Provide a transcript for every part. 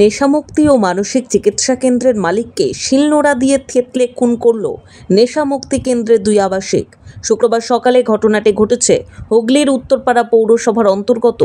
নেশামুক্তি ও মানসিক চিকিৎসা কেন্দ্রের মালিককে শিলনোড়া দিয়ে থেতলে খুন করল নেশামুক্তি কেন্দ্রের দুই আবাসিক। শুক্রবার সকালে ঘটনাটি ঘটেছে হুগলির উত্তরপাড়া পৌরসভার অন্তর্গত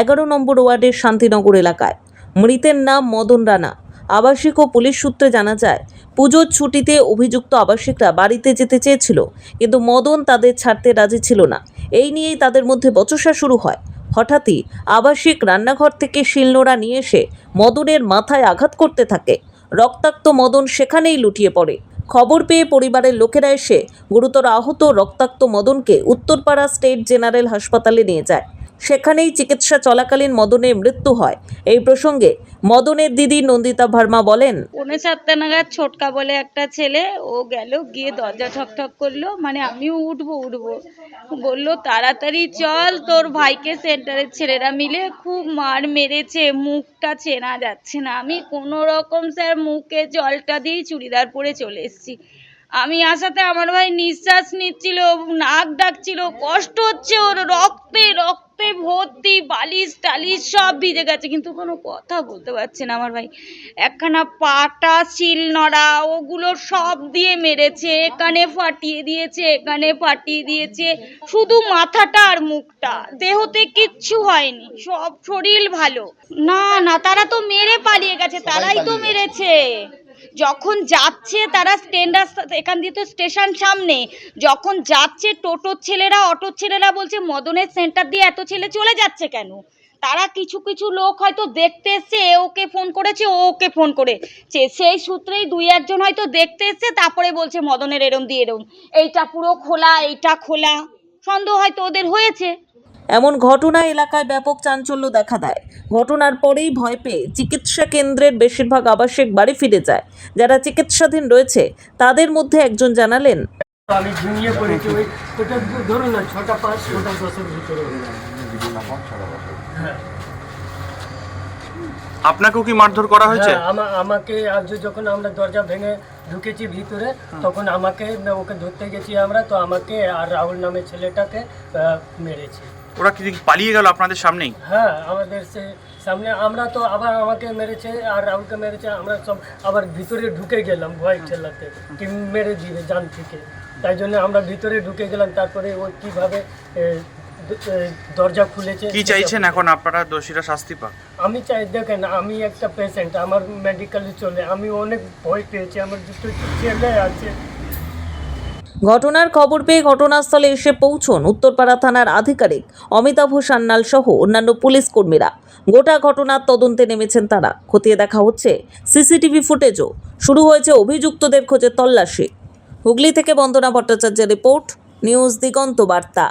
এগারো নম্বর ওয়ার্ডের শান্তিনগর এলাকায়। মৃতের নাম মদন রানা। আবাসিক ও পুলিশ সূত্রে জানা যায়, পুজোর ছুটিতে অভিযুক্ত আবাসিকরা বাড়িতে যেতে চেয়েছিল, কিন্তু মদন তাদের ছাড়তে রাজি ছিল না। এই নিয়েই তাদের মধ্যে বচসা শুরু হয়। হঠাৎই আবাসিক রান্নাঘর থেকে শিলনোড়া নিয়ে এসে মদনের মাথায় আঘাত করতে থাকে। রক্তাক্ত মদন সেখানেই লুটিয়ে পড়ে। খবর পেয়ে পরিবারের লোকেরা এসে গুরুতর আহত রক্তাক্ত মদনকে উত্তরপাড়া স্টেট জেনারেল হাসপাতালে নিয়ে যায়। সেখানেই চিকিৎসা চলাকালীন মদনের মৃত্যু হয়। এই প্রসঙ্গে মদনের দিদি নন্দিতা ভার্মা বলেন, পৌনে সাতটা নাগাদ ছোটকা বলে একটা ছেলে, ও গেল, গিয়ে দরজা ঠক ঠক করল মানে আমিও উঠবো উঠবো। বলল, তাড়াতাড়ি চল, তোর ভাইকে সেন্টারের ছেলেরা মিলে খুব মার মেরেছে, মুখটা চেনা যাচ্ছে না। আমি কোনো রকম স্যার মুখে জলটা দিয়ে চুড়িদার পরে চলে এসেছি। আমি আসাতে আমার ভাই নিঃশ্বাস নিচ্ছিল, নাক ডাকছিল, কষ্ট হচ্ছে ওর রক্তে রক্তে ভর্তি বালিশ টালিশ সব ভিজে গেছে কিন্তু কোনো কথা বলতে পারছে না আমার ভাই। একখানা পাটা শিল নড়া ওগুলো সব দিয়ে মেরেছে এখানে ফাটিয়ে দিয়েছে এখানে ফাটিয়ে দিয়েছে শুধু মাথাটা আর মুখটা। দেহতে কিচ্ছু হয়নি সব শরীর ভালো। না না তারা তো মেরে পালিয়ে গেছে তারাই তো মেরেছে। যখন যাচ্ছে তারা স্ট্যান্ড এখান দিয়ে তো স্টেশন সামনে, যখন যাচ্ছে টোটোর ছেলেরা অটোর ছেলেরা বলছে, মদনের সেন্টার দিয়ে এত ছেলে চলে যাচ্ছে কেন? তারা কিছু কিছু লোক হয়তো দেখতে এসছে, এ ওকে ফোন করেছে, ও ওকে ফোন করেছে সেই সূত্রেই দুই একজন হয়তো দেখতে এসছে, তারপরে বলছে, মদনের এরম দিয়ে এরম। এইটা পুরো খোলা, এইটা খোলা। সন্দেহ হয়তো ওদের হয়েছে। এমন ঘটনা এলাকায় ব্যাপক চাঞ্চল্য দেখা দেয়। ঘটনার পরেই ভয় পেয়ে চিকিৎসা কেন্দ্রের বেশিরভাগ আবাসিক বাড়ি ফিরে যায়। যারা চিকিৎসাধীন রয়েছে তাদের মধ্যে একজন জানালেন আমি ঘুমিয়ে পড়েছি ওই ওটা ধরুন না ছটা পাঁচ ছটা দশের ভিতরে হ্যাঁ আপনাকেও কি মারধর করা হয়েছে? হ্যাঁ, আমাকে আজ যখন আমরা দরজা ভেঙে ঢুকেছি ভিতরে তখন আমাকে ওকে ধরতে গেছি আমরা তো আমাকে আর রাহুল নামে ছেলেটাকে আহ, মেরেছে। ওরা কি পালিয়ে গেল আপনাদের সামনেই? হ্যাঁ আমাদের সে সামনে আমরা তো আবার আমাকে মেরেছে আর রাহুলকে মেরেছে আমরা সব আবার ভিতরে ঢুকে গেলাম ভয় ঠেলাতে কি মেরে দিবে জান থেকে। তাই জন্য আমরা ভিতরে ঢুকে গেলাম তারপরে ও কীভাবে দরজা খুলেছে। কি চাইছেন এখন আপনারা দোষীরা শাস্তি পাক? আমি চাই দেখেন আমি একটা পেশেন্ট আমার মেডিকেলে চলে আমি অনেক ভয় পেয়েছি আমার দুটো ছেলে আছে ঘটনার খবর পেয়ে ঘটনাস্থলে এসে পৌঁছন উত্তরপাড়া থানার আধিকারিক অমিতাভ সান্যাল সহ অন্যান্য পুলিশ কর্মীরা। গোটা ঘটনার তদন্তে নেমেছেন তারা। খতিয়ে দেখা হচ্ছে সিসিটিভি ফুটেজও। শুরু হয়েছে অভিযুক্তদের খোঁজে তল্লাশি। হুগলি থেকে বন্দনা ভট্টাচার্যের রিপোর্ট, নিউজ দিগন্ত বার্তা।